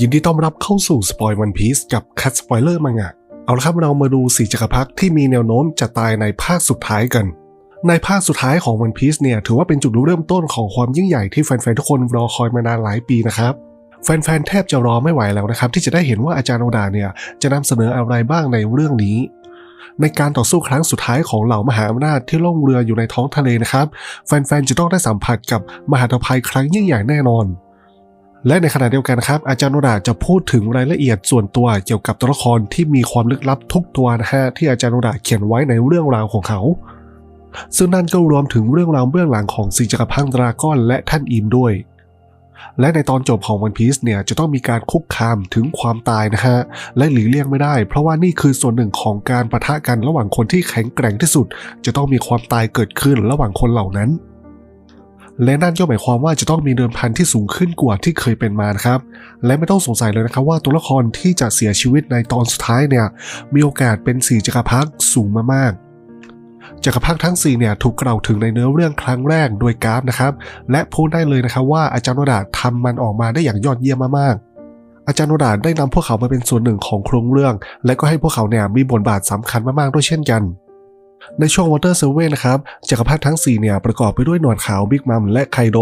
ยินดีต้อนรับเข้าสู่สปอยวันพีซกับคัตสปอยเลอร์มังะเอาละครับเรามาดูสี่จักรพรรดิที่มีแนวโน้มจะตายในภาคสุดท้ายกัน ในภาคสุดท้ายของวันพีซเนี่ยถือว่าเป็นจุดเริ่มต้นของความยิ่งใหญ่ที่แฟนๆทุกคนรอคอยมานานหลายปีนะครับ แฟนๆแทบจะรอไม่ไหวแล้วนะครับ ที่จะได้เห็นว่าอาจารย์โอดาเนี่ยจะนำเสนออะไรบ้างในเรื่องนี้ ในการต่อสู้ครั้งสุดท้ายของเหล่ามหาอำนาจที่ล่องเรืออยู่ในท้องทะเลนะครับ แฟนๆจะต้องได้สัมผัสกับมหาภัยครั้งยิ่งใหญ่แน่นอน และในขณะเดียวกันครับ อาจารย์โนดาจะพูดถึงรายละเอียดส่วนตัวเกี่ยวกับตัวละครที่มีความลึกลับทุกตัวนะฮะที่อาจารย์โนดาเขียนไว้ในเรื่องราวของเขา ซึ่งนั่นก็รวมถึงเรื่องราวเบื้องหลังของสีจักรพรรดิดราก้อนและท่านอิมด้วย และในตอนจบของวันพีซเนี่ยจะต้องมีการคุกคามถึงความตายนะฮะและหลีกเลี่ยงไม่ได้ เพราะว่านี่คือส่วนหนึ่งของการประทะกันระหว่างคนที่แข็งแกร่งที่สุด จะต้องมีความตายเกิดขึ้นระหว่างคนเหล่านั้น และนั่นก็หมายความว่าจะต้องมีเดิมพันที่สูงขึ้นกว่าที่เคยเป็นมานะครับ และไม่ต้องสงสัยเลยนะครับว่าตัวละครที่จะเสียชีวิตในตอนสุดท้ายเนี่ยมีโอกาสเป็นสีจักรพรรดิสูงมากๆจักรพรรดิทั้ง4เนี่ยถูกกล่าวถึงในเนื้อเรื่องครั้งแรกโดยกราฟนะครับ และพูดได้เลยนะครับว่าอาจารย์โนดาทำมันออกมาได้อย่างยอดเยี่ยมมากๆ อาจารย์โนดาได้นำพวกเขามาเป็นส่วนหนึ่งของโครงเรื่อง และก็ให้พวกเขาเนี่ยมีบทบาทสำคัญมากๆด้วยเช่นกัน ในช่วงวอเตอร์เซเว่นนะครับจักรพรรดิทั้ง 4 เนี่ย ประกอบไปด้วยหนวดขาวบิ๊กมัมและไคโด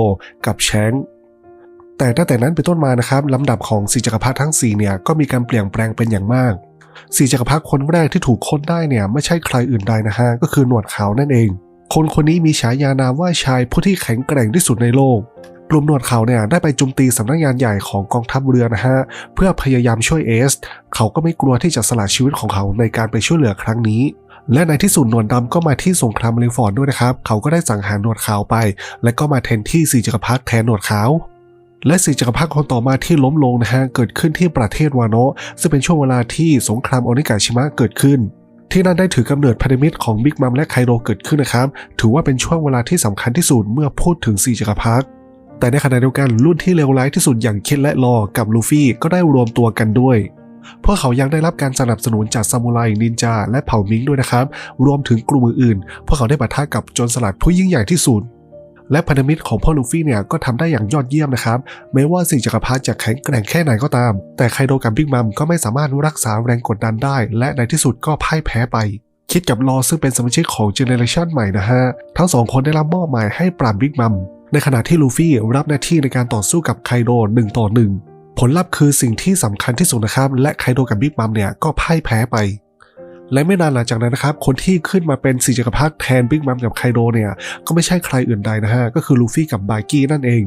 กับแชงแต่ตั้งแต่นั้นเป็นต้นมานะครับลำดับของสีจักรพรรดิทั้ง 4 เนี่ย ก็มีการเปลี่ยนแปลงเป็นอย่างมากสีจักรพรรดิคนแรกที่ถูกค้นได้เนี่ย ไม่ใช่ใครอื่นใดนะฮะก็คือหนวดขาวนั่นเอง คนคนนี้มีฉายานามว่าชายผู้ที่แข็งแกร่งที่สุดในโลกกลุ่มหนวดขาวเนี่ยได้ไปโจมตีสำนักงานใหญ่ของกองทัพเรือนะฮะเพื่อพยายามช่วยเอส เขาก็ไม่กลัวที่จะสละชีวิตของเขาในการไปช่วยเหลือครั้งนี้ และในที่สุดหนวดดำก็มาที่สงครามลิงฟอร์ดด้วยนะครับ เขาก็ได้สังหารหนวดขาวไป และก็มาแทนที่สีจักรพรรดิแทนหนวดขาวและสีจักรพรรดิคนต่อมาที่ล้มลงนะฮะเกิดขึ้นที่ประเทศวาโนะซึ่งเป็นช่วงเวลาที่สงครามโอนิกาชิมะเกิดขึ้น ที่นั่นได้ถือกำเนิดพันธมิตรของบิ๊กมัมและไคโดเกิดขึ้นนะครับ ถือว่าเป็นช่วงเวลาที่สำคัญที่สุดเมื่อพูดถึงสีจักรพรรดิแต่ในขณะเดียวกันรุ่นที่เลวร้ายที่สุดอย่างคิดและลอกับลูฟี่ก็ได้รวมตัวกันด้วย พวกเขายังได้รับการสนับสนุนจากซามูไรนินจาและเผ่ามิงด้วยนะครับ รวมถึงกลุ่มอื่นๆ พวกเขาได้ปะทะกับโจรสลัดผู้ยิ่งใหญ่ที่สุดและพันธมิตรของพ่อลูฟี่เนี่ยก็ทำได้อย่างยอดเยี่ยมนะครับ แม้ว่าสิ่งจักรพรรดิจะแข็งแกร่งแค่ไหนก็ตาม แต่ไคโดกับบิ๊กมัมก็ไม่สามารถรักษาแรงกดดันได้ และในที่สุดก็พ่ายแพ้ไป คิดกับลอซึ่งเป็นสมาชิกของเจเนอเรชันใหม่นะฮะ ทั้งสองคนได้รับมอบหมายให้ปราบบิ๊กมัม ในขณะที่ลูฟี่รับหน้าที่ในการต่อสู้กับไคโดหนึ่งต่อหนึ่ง ผลลัพธ์คือสิ่งที่สำคัญที่สุดนะครับ และไคโดกับบิ๊กมัมเนี่ยก็พ่ายแพ้ไป และไม่นานหลังจากนั้นนะครับ คนที่ขึ้นมาเป็นสีจักรพรรดิแทนบิ๊กมัมกับไคโดเนี่ย ก็ไม่ใช่ใครอื่นใดนะฮะ ก็คือลูฟี่กับบาร์กี้นั่นเอง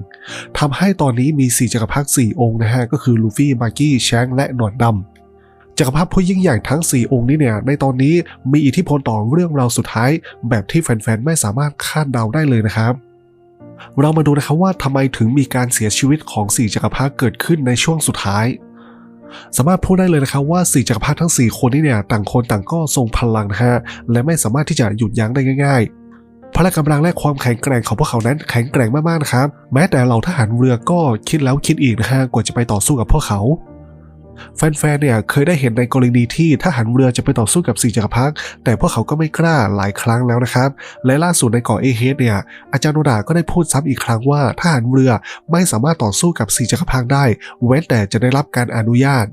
ทำให้ตอนนี้มีสีจักรพรรดิ4องค์นะฮะ ก็คือลูฟี่บาร์กี้แชงและหนวดดำจักรพรรดิผู้ยิ่งใหญ่ทั้ง 4 องค์นี้เนี่ย ในตอนนี้มีอิทธิพลต่อเรื่องราวสุดท้าย แบบที่แฟนๆ ไม่สามารถคาดเดาได้เลยนะครับ เรามาดูนะครับว่าทำไมถึงมีการเสียชีวิตของสี่จักรพรรดิเกิดขึ้นในช่วงสุดท้าย สามารถพูดได้เลยนะครับว่าสี่จักรพรรดิทั้ง 4 คนนี้เนี่ยต่างคนต่างก็ทรงพลังนะฮะและไม่สามารถที่จะหยุดยั้งได้ง่าย ๆ พละกำลังและความแข็งแกร่งของพวกเขานั้นแข็งแกร่งมากๆนะครับ แม้แต่เหล่าทหารเรือก็คิดแล้วคิดอีกนะฮะกว่าจะไปต่อสู้กับพวกเขา แฟนๆ เนี่ยเคยได้เห็นในกรณีที่ทหารเรือจะไปต่อสู้กับสี่จักรพรรดิแต่พวกเขาก็ไม่กล้าหลายครั้งแล้วนะครับ และล่าสุดในเกาะเอเฮดเนี่ยอาจารย์โนดาก็ได้พูดซ้ำอีกครั้งว่าทหารเรือไม่สามารถต่อสู้กับสี่จักรพรรดิได้ เว้นแต่จะได้รับการอนุญาต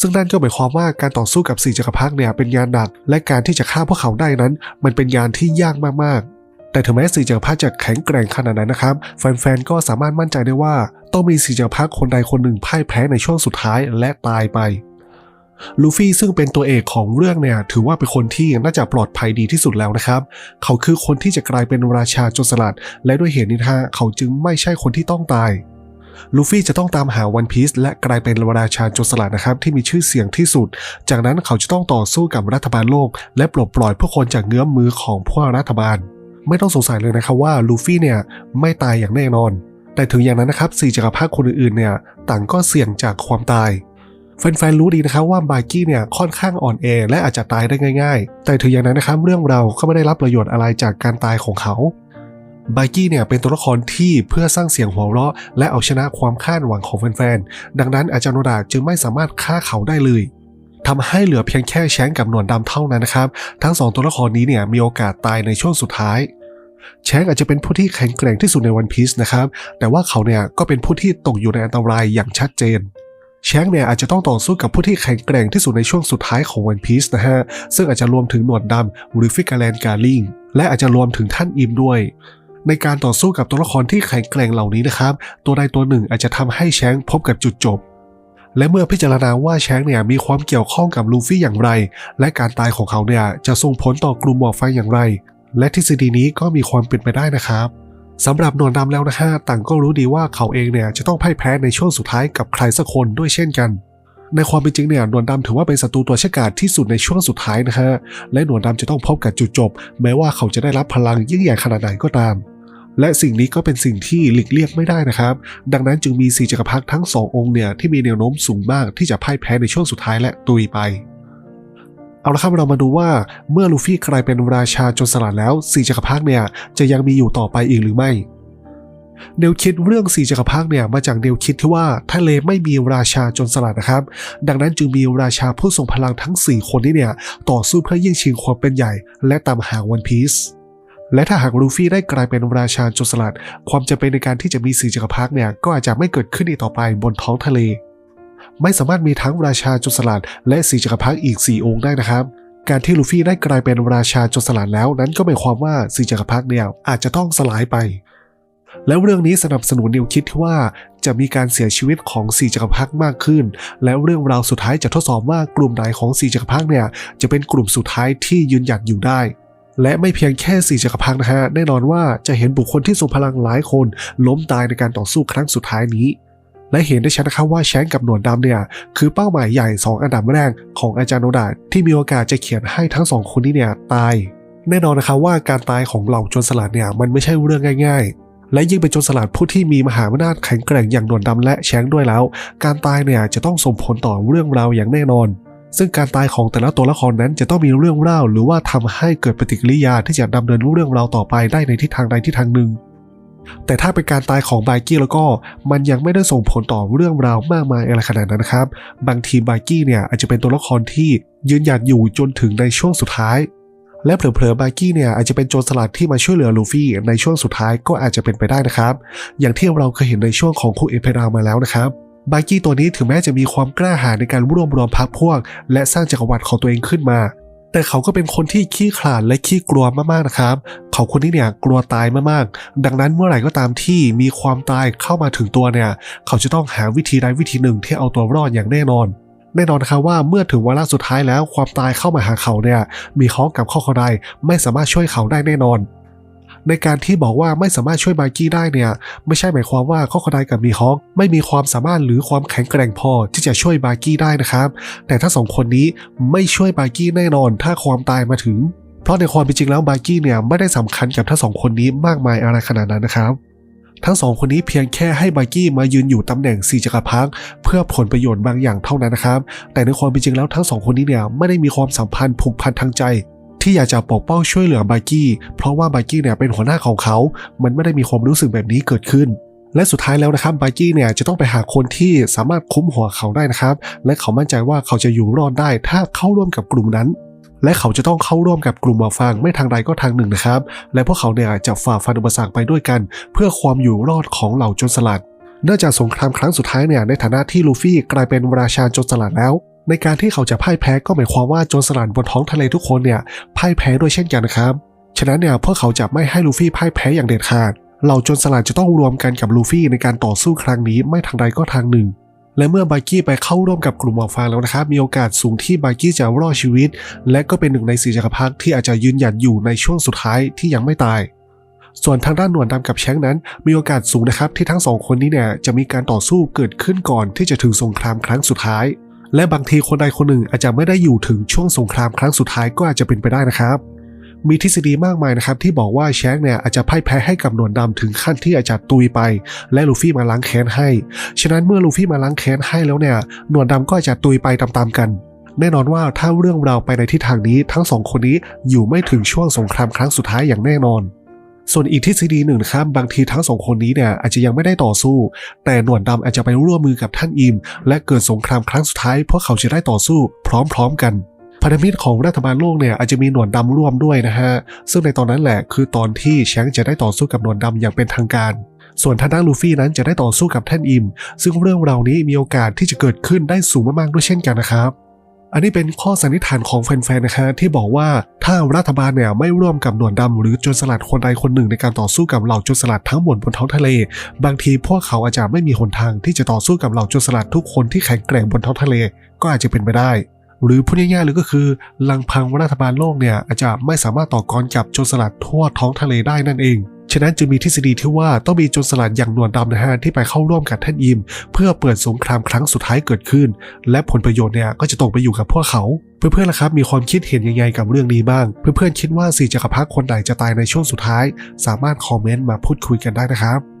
ซึ่งนั่นก็หมายความว่าการต่อสู้กับสี่จักรพรรดิเนี่ยเป็นงานหนัก และการที่จะฆ่าพวกเขาได้นั้น มันเป็นงานที่ยากมากๆ แต่ถึงแม้สี่จักรพรรดิจะแข็งแกร่งขนาดนั้นนะครับ แฟนๆ ก็สามารถมั่นใจได้ว่า ต้องมีสี่จักรพรรดิคนใดคนหนึ่งพ่ายแพ้ในช่วงสุดท้ายและตายไป ลูฟี่ซึ่งเป็นตัวเอกของเรื่องเนี่ยถือว่าเป็นคนที่น่าจะปลอดภัยดีที่สุดแล้วนะครับ เขาคือคนที่จะกลายเป็นราชาโจรสลัด และด้วยเหตุนี้ฮะเขาจึงไม่ใช่คนที่ต้องตายลูฟี่จะต้องตามหาวันพีซและกลายเป็นราชาโจรสลัดนะครับที่มีชื่อเสียงที่สุด จากนั้นเขาจะต้องต่อสู้กับรัฐบาลโลก และปลดปล่อยผู้คนจากเงื้อมมือของพวกรัฐบาล ไม่ต้องสงสัยเลยนะครับว่าลูฟี่เนี่ยไม่ตายอย่างแน่นอน แต่ถึงอย่างนั้นนะครับสี่จักรพรรดิคนอื่นๆเนี่ยต่างก็เสี่ยงจากความตายแฟนๆรู้ดีนะครับว่าบากี้เนี่ยค่อนข้างอ่อนแอและอาจจะตายได้ง่าย ๆ แต่ถึงอย่างนั้นนะครับเรื่องเราก็ไม่ได้รับประโยชน์อะไรจากการตายของเขาบากี้เนี่ยเป็นตัวละครที่เพื่อสร้างเสียงหัวเราะ และเอาชนะความคาดหวังของแฟนๆ ดังนั้นอาจารย์โนดาจึงไม่สามารถฆ่าเขาได้เลยทำให้เหลือเพียงแค่แชงกับหนวดดำเท่านั้นนะครับ ทั้งสองตัวละครนี้เนี่ยมีโอกาสตายในช่วงสุดท้าย แชงอาจจะเป็นผู้ที่แข็งแกร่งที่สุดในวันพีซนะครับ แต่ว่าเขาเนี่ยก็เป็นผู้ที่ตกอยู่ในอันตรายอย่างชัดเจนแชงเนี่ยอาจจะต้องต่อสู้กับผู้ที่แข็งแกร่งที่สุดในช่วงสุดท้ายของวันพีซนะฮะ ซึ่งอาจจะรวมถึงหนวดดำหรือฟิกาแลนการลิงและอาจจะรวมถึงท่านอิมด้วย ในการต่อสู้กับตัวละครที่แข็งแกร่งเหล่านี้นะครับ ตัวใดตัวหนึ่งอาจจะทำให้แชงพบกับจุดจบ และเมื่อพิจารณาว่าแชงเนี่ยมีความเกี่ยวข้องกับลูฟี่อย่างไร และการตายของเขาเนี่ยจะส่งผลต่อกลุ่มหมอกไฟอย่างไร และทฤษฎีนี้ก็มีความเป็นไปได้นะครับสำหรับหนวดดำแล้วนะฮะต่างก็รู้ดีว่าเขาเองเนี่ยจะต้องพ่ายแพ้ในช่วงสุดท้ายกับใครสักคนด้วยเช่นกัน ในความเป็นจริงเนี่ยหนวดดำถือว่าเป็นศัตรูตัวฉกาจที่สุดในช่วงสุดท้ายนะฮะและหนวดดำจะต้องพบกับจุดจบ แม้ว่าเขาจะได้รับพลังยิ่งใหญ่ขนาดไหนก็ตาม และสิ่งนี้ก็เป็นสิ่งที่หลีกเลี่ยงไม่ได้นะครับ ดังนั้นจึงมีสีจักรพรรดิทั้งสององค์เนี่ยที่มีแนวโน้มสูงมากที่จะพ่ายแพ้ในช่วงสุดท้ายและตุยไป เอาละครับเรามาดูว่าเมื่อลูฟี่กลายเป็นราชาโจรสลัดแล้วสีจักรพรรดิเนี่ยจะยังมีอยู่ต่อไปอีกหรือไม่แนวคิดเรื่องสีจักรพรรดิเนี่ยมาจากแนวคิดที่ว่าทะเลไม่มีราชาจรสลัดนะครับ ดังนั้นจึงมีราชาผู้ทรงพลังทั้ง 4 คนนี้เนี่ยต่อสู้เพื่อยิ่งชิงความเป็นใหญ่ และตามหาวันพีซและถ้าหากลูฟี่ได้กลายเป็นราชาจรสลัด ความจำเป็นในการที่จะมีสีจักรพรรดิเนี่ยก็อาจจะไม่เกิดขึ้นอีกต่อไปบนท้องทะเล ไม่สามารถมีทั้งราชาจรสลัดและสีจักรพรรดิอีก 4 องค์ได้นะครับ การที่ลูฟี่ได้กลายเป็นราชาจรสลัดแล้วนั้นก็หมายความว่าสีจักรพรรดิเนี่ยอาจจะต้องสลายไป แล้วเรื่องนี้สนับสนุนแนวคิดที่ว่าจะมีการเสียชีวิตของสีจักรพรรดิมากขึ้น แล้วเรื่องราวสุดท้ายจะทดสอบว่ากลุ่มไหนของสีจักรพรรดิเนี่ยจะเป็นกลุ่มสุดท้ายที่ยืนหยัดอยู่ได้และไม่เพียงแค่สีจักรพรรดินะฮะ แน่นอนว่าจะเห็นบุคคลที่ทรงพลังหลายคนล้มตายในการต่อสู้ครั้งสุดท้ายนี้ และเห็นได้ชัดนะครับว่าแชงกับหนวดดำเนี่ยคือเป้าหมายใหญ่ 2 อันดับแรกของอาจารย์โนดาที่มีโอกาสจะเขียนให้ทั้งสองคนนี้เนี่ยตาย แน่นอนนะครับว่าการตายของเหล่าโจรสลัดเนี่ยมันไม่ใช่เรื่องง่ายๆ และยิ่งเป็นโจรสลัดผู้ที่มีมหาอำนาจแข็งแกร่งอย่างหนวดดำและแชงด้วยแล้ว การตายเนี่ยจะต้องส่งผลต่อเรื่องราวอย่างแน่นอนซึ่งการตายของแต่ละตัวละครนั้นจะต้องมีเรื่องเล่าหรือว่าทำให้เกิดปฏิกิริยาที่จะดำเนินเรื่องราวต่อไปได้ในทิศทางใดทิศทางหนึ่ง แต่ถ้าเป็นการตายของไบกี้แล้วก็มันยังไม่ได้ส่งผลต่อเรื่องราวมากมายอะไรขนาดนั้นนะครับ บางทีไบกี้เนี่ยอาจจะเป็นตัวละครที่ยืนหยัดอยู่จนถึงในช่วงสุดท้าย และเผลอๆไบกี้เนี่ยอาจจะเป็นโจรสลัดที่มาช่วยเหลือลูฟี่ในช่วงสุดท้ายก็อาจจะเป็นไปได้นะครับ อย่างที่เราเคยเห็นในช่วงของคุเอเพรามาแล้วนะครับไบกี้ตัวนี้ถึงแม้จะมีความกล้าหาญในการรวบรวมพรรคพวก และสร้างจักรวรรดิของตัวเองขึ้นมา แต่เขาก็เป็นคนที่ขี้ขลาดและขี้กลัวมากๆนะครับ เขาคนนี้เนี่ยกลัวตายมากๆ ดังนั้นเมื่อไหร่ก็ตามที่มีความตายเข้ามาถึงตัวเนี่ย เขาจะต้องหาวิธีใดวิธีหนึ่งที่เอาตัวรอดอย่างแน่นอน แน่นอนนะครับว่าเมื่อถึงวาระสุดท้ายแล้วความตายเข้ามาหาเขาเนี่ย มีฮอกกับข้อเขาใดไม่สามารถช่วยเขาได้แน่นอน ในการที่บอกว่าไม่สามารถช่วยบากี้ได้เนี่ย ไม่ใช่หมายความว่าข้อคดายกับมีฮอกไม่มีความสามารถหรือความแข็งแกร่งพอที่จะช่วยบากี้ได้นะครับ แต่ถ้าสองคนนี้ไม่ช่วยบากี้แน่นอน ถ้าความตายมาถึง เพราะในความเป็นจริงแล้วบากี้เนี่ยไม่ได้สำคัญกับทั้งสองคนนี้มากมายอะไรขนาดนั้นนะครับทั้งสองคนนี้เพียงแค่ให้บากี้มายืนอยู่ตำแหน่งสี่จักรพรรดิเพื่อผลประโยชน์บางอย่างเท่านั้นนะครับ แต่ในความเป็นจริงแล้วทั้งสองคนนี้เนี่ยไม่ได้มีความสัมพันธ์ผูกพันทางใจ ที่อยากจะปกป้องช่วยเหลือบากี้เพราะว่าบากี้เนี่ยเป็นหัวหน้าของเขา มันไม่ได้มีความรู้สึกแบบนี้เกิดขึ้น และสุดท้ายแล้วนะครับบากี้เนี่ยจะต้องไปหาคนที่สามารถคุ้มหัวเขาได้นะครับ และเขามั่นใจว่าเขาจะอยู่รอดได้ถ้าเข้าร่วมกับกลุ่มนั้น และเขาจะต้องเข้าร่วมกับกลุ่มมอฟางไม่ทางใดก็ทางหนึ่งนะครับ และพวกเขาเนี่ยจะฝ่าฟันอุปสรรคไปด้วยกัน เพื่อความอยู่รอดของเหล่าโจรสลัดเนื่องจากสงครามครั้งสุดท้ายเนี่ยในฐานะที่ลูฟี่กลายเป็นราชาโจรสลัดแล้ว ในการที่เขาจะพ่ายแพ้ก็หมายความว่าโจรสลัดบนท้องทะเลทุกคนเนี่ยพ่ายแพ้ด้วยเช่นกันนะครับ ฉะนั้นเนี่ยพวกเขาจะไม่ให้ลูฟี่พ่ายแพ้อย่างเด็ดขาด เหล่าโจรสลัดจะต้องรวมกันกับลูฟี่ในการต่อสู้ครั้งนี้ไม่ทางใดก็ทางหนึ่ง และเมื่อบากี้ไปเข้าร่วมกับกลุ่มหมอกฟางแล้วนะครับ มีโอกาสสูงที่บากี้จะรอดชีวิต และก็เป็นหนึ่งในสี่จักรพรรดิที่อาจจะยืนหยัดอยู่ในช่วงสุดท้ายที่ยังไม่ตายส่วนทางด้านหนวดดำกับแชงนั้น มีโอกาสสูงนะครับที่ทั้งสองคนนี้เนี่ยจะมีการต่อสู้เกิดขึ้นก่อนที่จะถึงสงครามครั้งสุดท้าย และบางทีคนใดคนหนึ่งอาจจะไม่ได้อยู่ถึงช่วงสงครามครั้งสุดท้ายก็อาจจะเป็นไปได้นะครับ มีทฤษฎีมากมายนะครับที่บอกว่าแชงเนี่ยอาจจะพ่ายแพ้ให้กับหนวดดำถึงขั้นที่อาจจะตุยไป และลูฟี่มาล้างแค้นให้ ฉะนั้นเมื่อลูฟี่มาล้างแค้นให้แล้วเนี่ยหนวดดำก็อาจจะตุยไปตามๆกันแน่นอนว่าถ้าเรื่องราวไปในทิศทางนี้ทั้งสองคนนี้อยู่ไม่ถึงช่วงสงครามครั้งสุดท้ายอย่างแน่นอน ส่วนอีกทฤษฎีหนึ่งนะครับบางทีทั้งสองคนนี้เนี่ยอาจจะยังไม่ได้ต่อสู้ แต่หนวดดำอาจจะไปร่วมมือกับท่านอิม และเกิดสงครามครั้งสุดท้ายพวกเขาจะได้ต่อสู้พร้อมๆกันพันธมิตรของรัฐบาลโลกเนี่ยอาจจะมีหนวดดำร่วมด้วยนะฮะ ซึ่งในตอนนั้นแหละคือตอนที่แชงจะได้ต่อสู้กับหนวดดำอย่างเป็นทางการ ส่วนท่างด้านลูฟี่นั้นจะได้ต่อสู้กับท่านอิม ซึ่งเรื่องราวนี้มีโอกาสที่จะเกิดขึ้นได้สูงมากๆด้วยเช่นกันนะครับ อันนี้เป็นข้อสันนิษฐานของแฟนๆ นะฮะที่บอกว่าถ้ารัฐบาลเนี่ยไม่ร่วมกับหนวดดำหรือโจรสลัดคนใดคนหนึ่งในการต่อสู้กับเหล่าโจรสลัดทั้งหมดบนท้องทะเล บางทีพวกเขาอาจจะไม่มีหนทางที่จะต่อสู้กับเหล่าโจรสลัดทุกคนที่แข็งแกร่งบนท้องทะเล ก็อาจจะเป็นไปได้ หรือพูดง่ายๆเลยก็คือลังพังรัฐบาลโลกเนี่ยอาจจะไม่สามารถต่อกรกับโจรสลัดทั่วท้องทะเลได้นั่นเอง ฉะนั้นจึงมีทฤษฎีที่ว่าต้องมีโจรสลัดอย่างนวลดำนะฮะที่ไปเข้าร่วมกับท่านอิม เพื่อเปิดสงครามครั้งสุดท้ายเกิดขึ้น และผลประโยชน์เนี่ยก็จะตกไปอยู่กับพวกเขาเพื่อนๆล่ะครับมีความคิดเห็นยังไงกับเรื่องนี้บ้าง เพื่อนๆคิดว่าสี่จักรพรรดิคนไหนจะตายในช่วงสุดท้าย สามารถคอมเมนต์มาพูดคุยกันได้นะครับ